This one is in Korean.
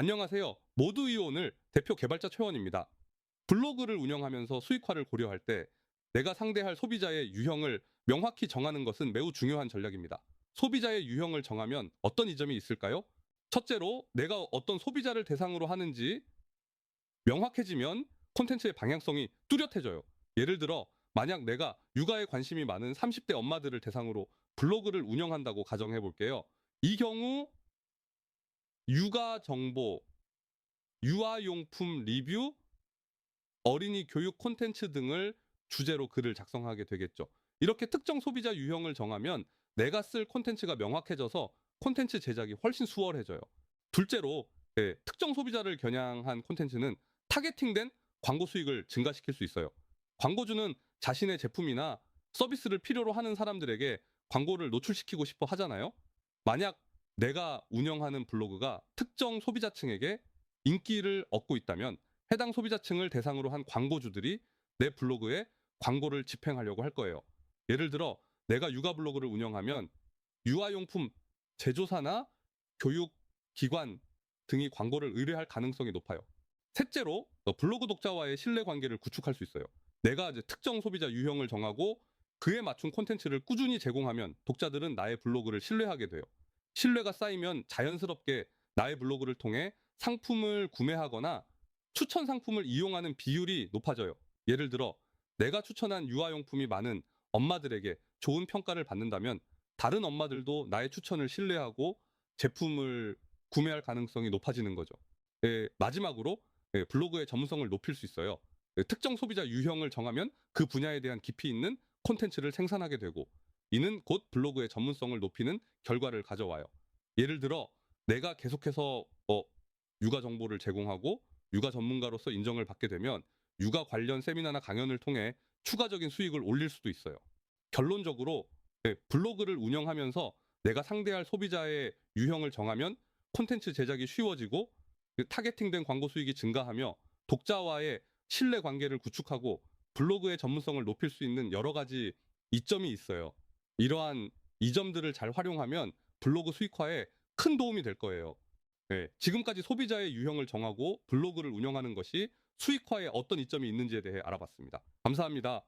안녕하세요. 모두 이온을 대표 개발자 최원입니다. 블로그를 운영하면서 수익화를 고려할 때 내가 상대할 소비자의 유형을 명확히 정하는 것은 매우 중요한 전략입니다. 소비자의 유형을 정하면 어떤 이점이 있을까요? 첫째로 내가 어떤 소비자를 대상으로 하는지 명확해지면 콘텐츠의 방향성이 뚜렷해져요. 예를 들어 만약 내가 육아에 관심이 많은 30대 엄마들을 대상으로 블로그를 운영한다고 가정해 볼게요. 이 경우 육아 정보, 유아용품 리뷰, 어린이 교육 콘텐츠 등을 주제로 글을 작성하게 되겠죠. 이렇게 특정 소비자 유형을 정하면 내가 쓸 콘텐츠가 명확해져서 콘텐츠 제작이 훨씬 수월해져요. 둘째로 예, 특정 소비자를 겨냥한 콘텐츠는 타겟팅된 광고 수익을 증가시킬 수 있어요. 광고주는 자신의 제품이나 서비스를 필요로 하는 사람들에게 광고를 노출시키고 싶어 하잖아요. 만약 내가 운영하는 블로그가 특정 소비자층에게 인기를 얻고 있다면 해당 소비자층을 대상으로 한 광고주들이 내 블로그에 광고를 집행하려고 할 거예요. 예를 들어 내가 육아 블로그를 운영하면 유아용품 제조사나 교육기관 등이 광고를 의뢰할 가능성이 높아요. 셋째로 어, 블로그 독자와의 신뢰 관계를 구축할 수 있어요. 내가 이제 특정 소비자 유형을 정하고 그에 맞춘 콘텐츠를 꾸준히 제공하면 독자들은 나의 블로그를 신뢰하게 돼요. 신뢰가 쌓이면 자연스럽게 나의 블로그를 통해 상품을 구매하거나 추천 상품을 이용하는 비율이 높아져요. 예를 들어 내가 추천한 유아용품이 많은 엄마들에게 좋은 평가를 받는다면 다른 엄마들도 나의 추천을 신뢰하고 제품을 구매할 가능성이 높아지는 거죠. 예, 마지막으로 예, 블로그의 전문성을 높일 수 있어요. 예, 특정 소비자 유형을 정하면 그 분야에 대한 깊이 있는 콘텐츠를 생산하게 되고 이는 곧 블로그의 전문성을 높이는 결과를 가져와요. 예를 들어 내가 계속해서 어, 육아 정보를 제공하고 육아 전문가로서 인정을 받게 되면 육아 관련 세미나나 강연을 통해 추가적인 수익을 올릴 수도 있어요. 결론적으로 예, 블로그를 운영하면서 내가 상대할 소비자의 유형을 정하면 콘텐츠 제작이 쉬워지고 그 타겟팅된 광고 수익이 증가하며 독자와의 신뢰 관계를 구축하고 블로그의 전문성을 높일 수 있는 여러 가지 이점이 있어요. 이러한 이점들을 잘 활용하면 블로그 수익화에 큰 도움이 될 거예요. 네, 지금까지 소비자의 유형을 정하고 블로그를 운영하는 것이 수익화에 어떤 이점이 있는지에 대해 알아봤습니다. 감사합니다.